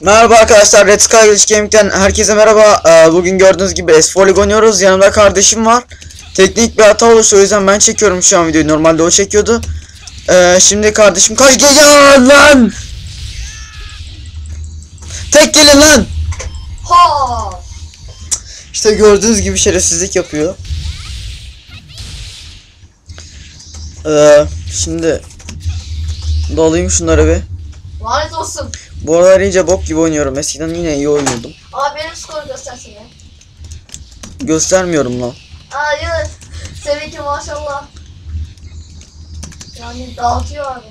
Merhaba arkadaşlar Red Sky Village Gaming'den herkese merhaba. Ee, bugün gördüğünüz gibi S-Polygon oynuyoruz. Yanımda kardeşim var. Teknik bir hata oluştu o yüzden ben çekiyorum şu an videoyu. Normalde o çekiyordu. Ee, şimdi kardeşim kaç geliyor lan? Tek gelin lan. Ha! İşte gördüğünüz gibi şerefsizlik yapıyor. Ee, şimdi dalayım şunlara bir. Lanet olsun. Bu aralar iyice bok gibi oynuyorum. Eskiden yine iyi oynuyordum. Abi benim skoru göstersene. Göstermiyorum lan. Hayır. Seninki maşallah. Yani dağıtıyor abi.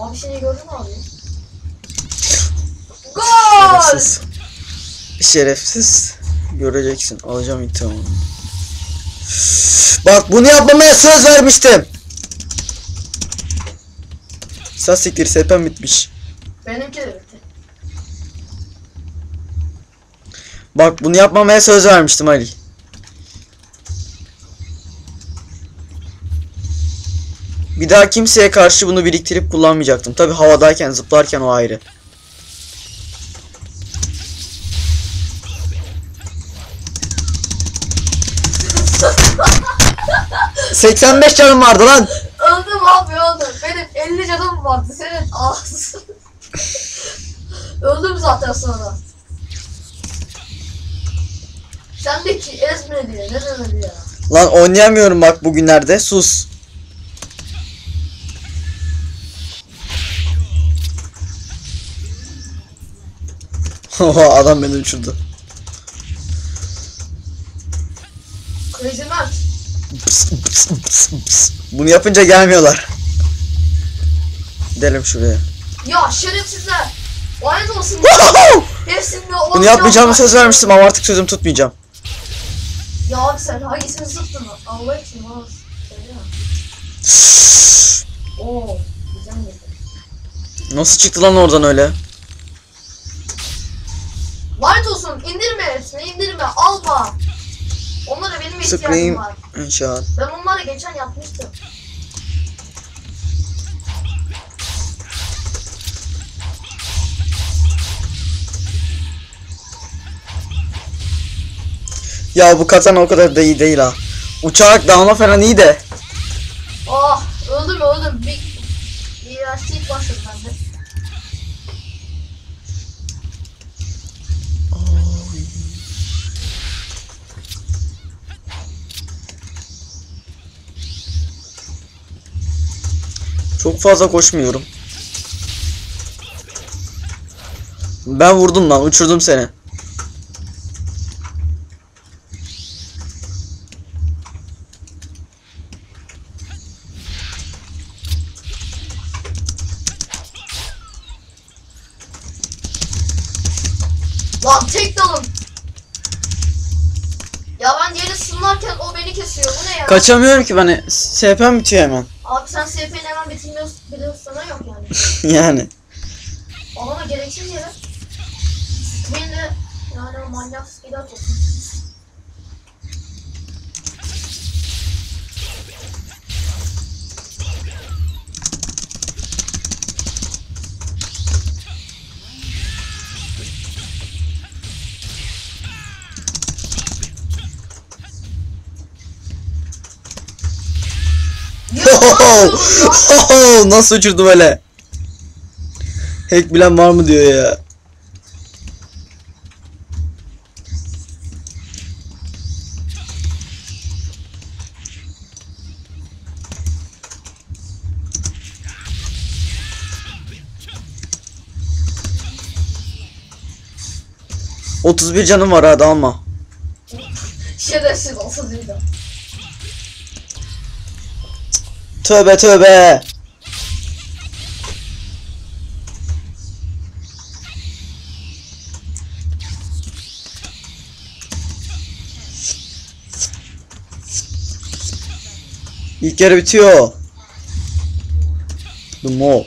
Abi seni gördün mü abi? Gol! Şerefsiz. Şerefsiz. Göreceksin. Alacağım intikamını. Bak bunu yapmamaya söz vermiştim. Sas siktir sepem bitmiş. Benimki de bitti. Bak bunu yapmamaya söz vermiştim Ali. Bir daha kimseye karşı bunu biriktirip kullanmayacaktım. Tabi havadayken zıplarken o ayrı. ...85 canım vardı lan. Öldüm abi öldüm. Benim 50 canım vardı. Senin ağzın. öldüm zaten sonra. Sen de ki ezme diye. Ne demedi ya? Lan oynayamıyorum bak bugünlerde. Sus. Oha adam beni uçurdu. Crazy Mert. Pıs, pıs, pıs, pıs. Bunu yapınca gelmiyorlar. Gidelim şuraya. Ya şerefsizler. Lanet olsun. Hepsinde olan Bunu yapmayacağımı söz vermiştim ama artık sözüm tutmayacağım. Ya abi sen hangisini zıttın? Allah için bana. Oo. Güzel girdi. Nasıl çıktı lan oradan öyle? Lanet olsun. indirme hepsini. indirme. Alma. Onlara benim ihtiyacım Scream var. inşaat. Ben onları geçen yapmıştım. Ya bu katana o kadar da iyi değil ha. Uçarak dağılma falan iyi de. Oh öldüm öldüm. Bir, bir yaşlılık başladı Çok fazla koşmuyorum. Ben vurdum lan uçurdum seni. Lan tek dalım. Ya diğeri sınırlarken o beni kesiyor. Bu ne ya? Kaçamıyorum ki ben. SP'm bitiyor hemen. Abi sen SP'ni hemen bitirmiyorsun. Biliyorsun sana yok yani. yani. Ama gereksiz yere. Beni de yani manyak speed atıyorsun. Ohoho! Nasıl uçurdu böyle? Hack bilen var mı diyor ya. Otuz bir canım var hadi alma. Şerefsiz olsa diyeceğim. Tövbe tövbe. İlk yarı bitiyor. The more.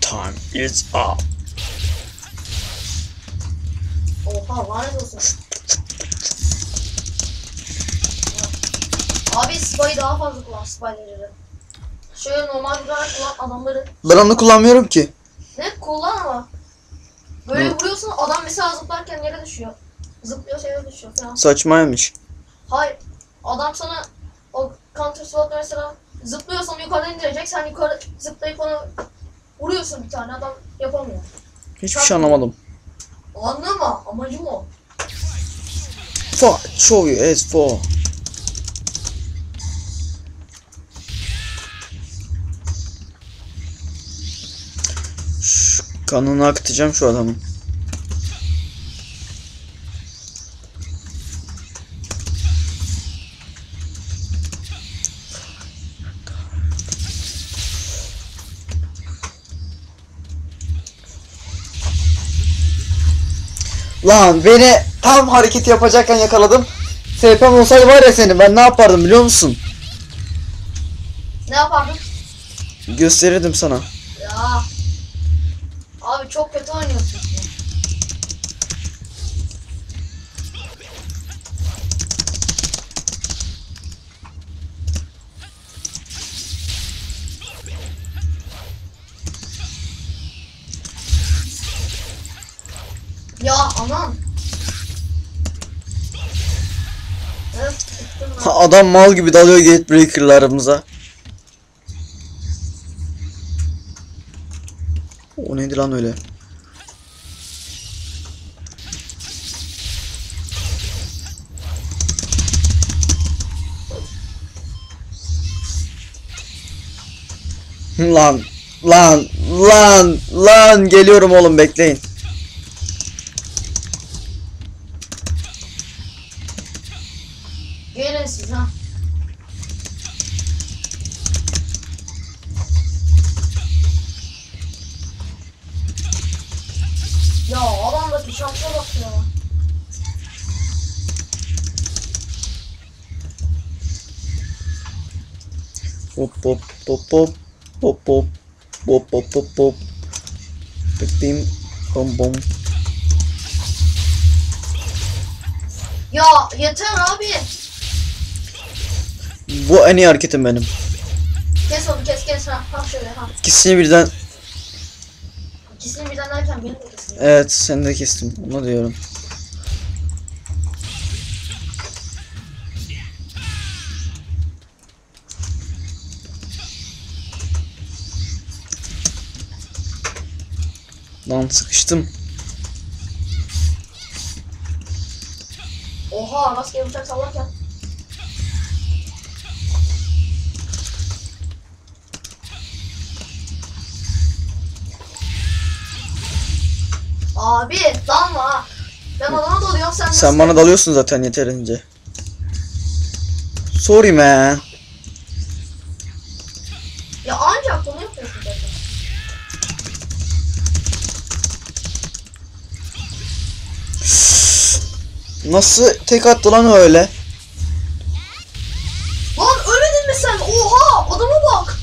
Time is up. Oha lanet olsun. Abi spy daha fazla kullan spyleri. Şöyle normal vurarak kullan adamları. Ben onu kullanmıyorum ki. Ne kullan ama. Böyle Hı. vuruyorsun adam mesela zıplarken yere düşüyor. Zıplıyor yere düşüyor falan. Saçmaymış. Hayır. Adam sana o counter slot mesela zıplıyorsan yukarıdan indirecek. Sen yukarı zıplayıp onu vuruyorsun bir tane adam yapamıyor. Hiçbir şey anlamadım. Anlama amacım o. Fuck, show you as for. Kanını akıtacağım şu adamın. Lan beni tam hareket yapacakken yakaladım. SP'm olsaydı var ya senin ben ne yapardım biliyor musun? Ne yapardın? Gösterirdim sana. Çok kötü oynuyorsun. Ya aman. Ben. Adam mal gibi dalıyor gatebreaker'larımıza. O neydi lan öyle? Lan lan lan lan geliyorum oğlum bekleyin. Adamdaki şansa bak ya. Hop hop hop hop hop hop hop hop hop hop Bim bom bom Ya yeter abi. Bu en iyi hareketim benim. Kes onu kes kes ha. Ha şöyle ha. İkisini birden İkisini birden derken beni de kesin. Evet seni de kestim onu diyorum. Lan sıkıştım. Oha rastgele bıçak sallarken. Abi dalma. Ben adama dalıyorum sen Sen bana dalıyorsun zaten yeterince. Sorry man. Ya ancak bunu yapıyorsun zaten. Nasıl tek attı lan öyle? Lan ölmedin mi sen? Oha adama bak.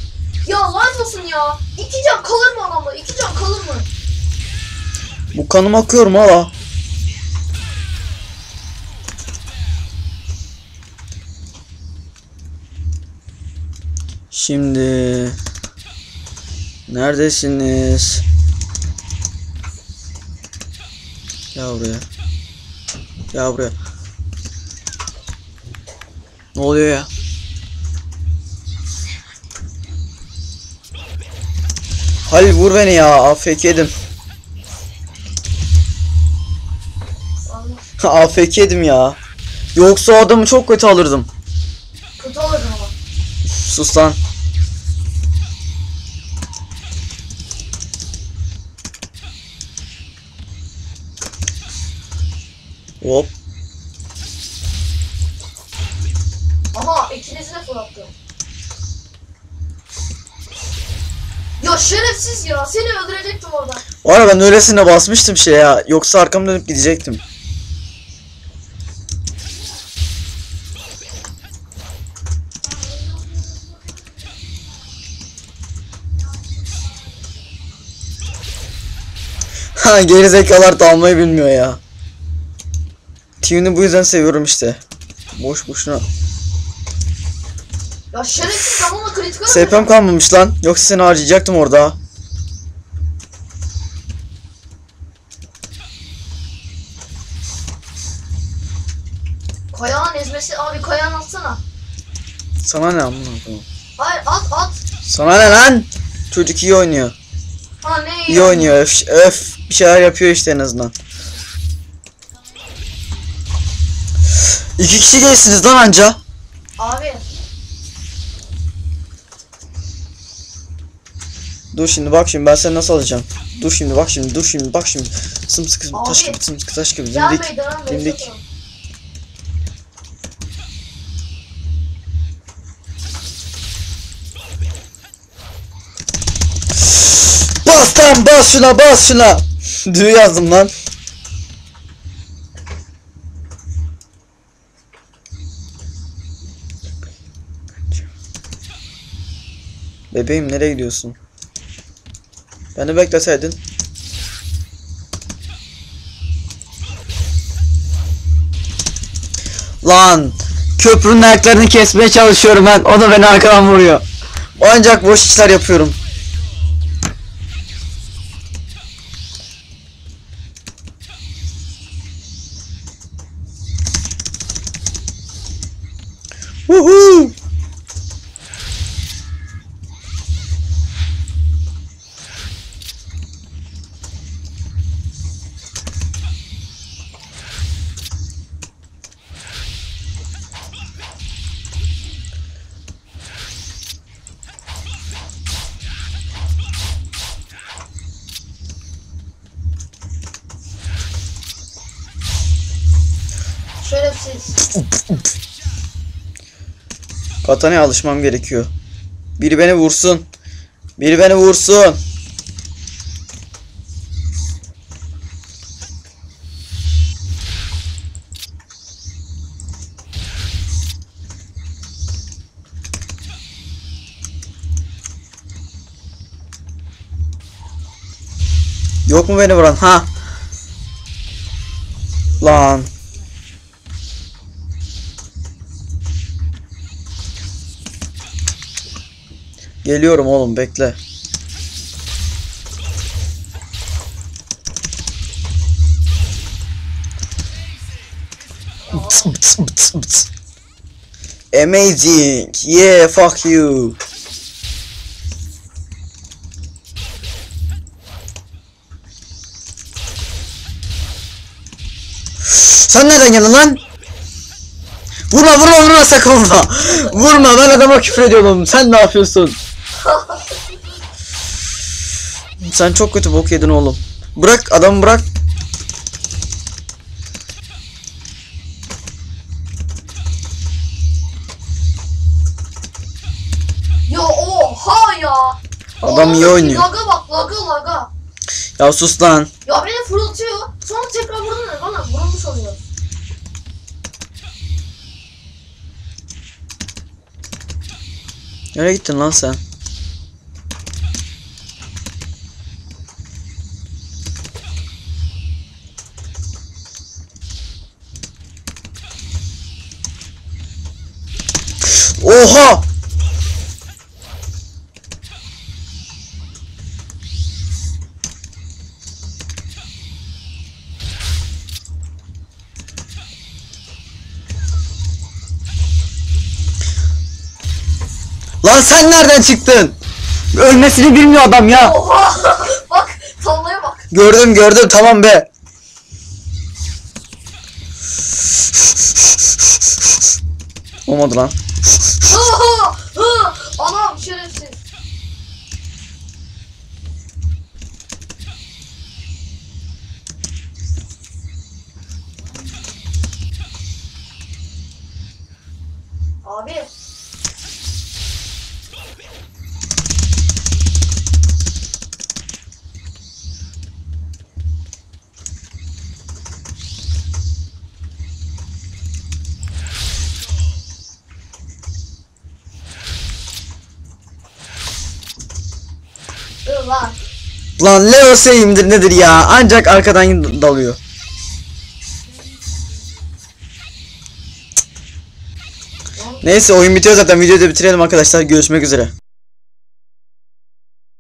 Ya lanet olsun ya. İki can kalır mı adamda? İki can kalır mı? Bu kanım akıyor mu hala? Şimdi neredesiniz? Gel buraya. Gel buraya. Ne oluyor ya? Halil vur beni ya. AFK yedim. Allah. AFK yedim ya. Yoksa adamı çok kötü alırdım. Kötü olurdun ama. Sus lan. Hop. Ama ikinizi de fırlattı. Ya şerefsiz ya. Seni öldürecektim orada. O ara ben öylesine basmıştım şey ya. Yoksa arkamı dönüp gidecektim. Ha gerizekalar dalmayı bilmiyor ya. Tune'u bu yüzden seviyorum işte. Boş boşuna. Ya şerefsiz ona kritik SP'm kalmamış lan. Yoksa seni harcayacaktım orada. Kayağın ezmesi abi kayağın atsana. Sana ne amına koyayım? Hayır at at. Sana ne lan? Çocuk iyi oynuyor. İyi oynuyor. Öf, öf. Bir şeyler yapıyor işte en azından. İki kişi değilsiniz lan anca. Abi Dur şimdi bak şimdi ben seni nasıl alacağım. Dur şimdi bak şimdi dur şimdi bak şimdi. Sımsıkı taş gibi sımsıkı taş gibi dimdik. dimdik. Bas lan bas şuna bas şuna. Düğü yazdım lan. Bebeğim nereye gidiyorsun? Beni bekleseydin. Lan köprünün ayaklarını kesmeye çalışıyorum ben. O da beni arkadan vuruyor. Ancak boş işler yapıyorum. Katana'ya alışmam gerekiyor. Biri beni vursun. Biri beni vursun. Yok mu beni vuran? Ha. Lan. Geliyorum oğlum bekle. Amazing. Yeah, fuck you. Sen nereden geldin lan? Vurma vurma vurma sakın vurma. Vurma ben adama küfür ediyordum. Sen ne yapıyorsun? Sen çok kötü bok yedin oğlum. Bırak adamı bırak. Ya oha ya. Adam iyi oynuyor. Laga bak laga laga. Ya sus lan. Ya beni fırlatıyor. Sonra tekrar vurun bana vurulmuş oluyor. Nereye gittin lan sen? Oha! Lan sen nereden çıktın? Ölmesini bilmiyor adam ya. Oha! bak tavlaya bak. Gördüm gördüm tamam be. Olmadı lan. Anam şerefsiz. Abi Lan Leo Seyim'dir nedir ya? Ancak arkadan dalıyor. Neyse oyun bitiyor zaten videoyu da bitirelim arkadaşlar görüşmek üzere.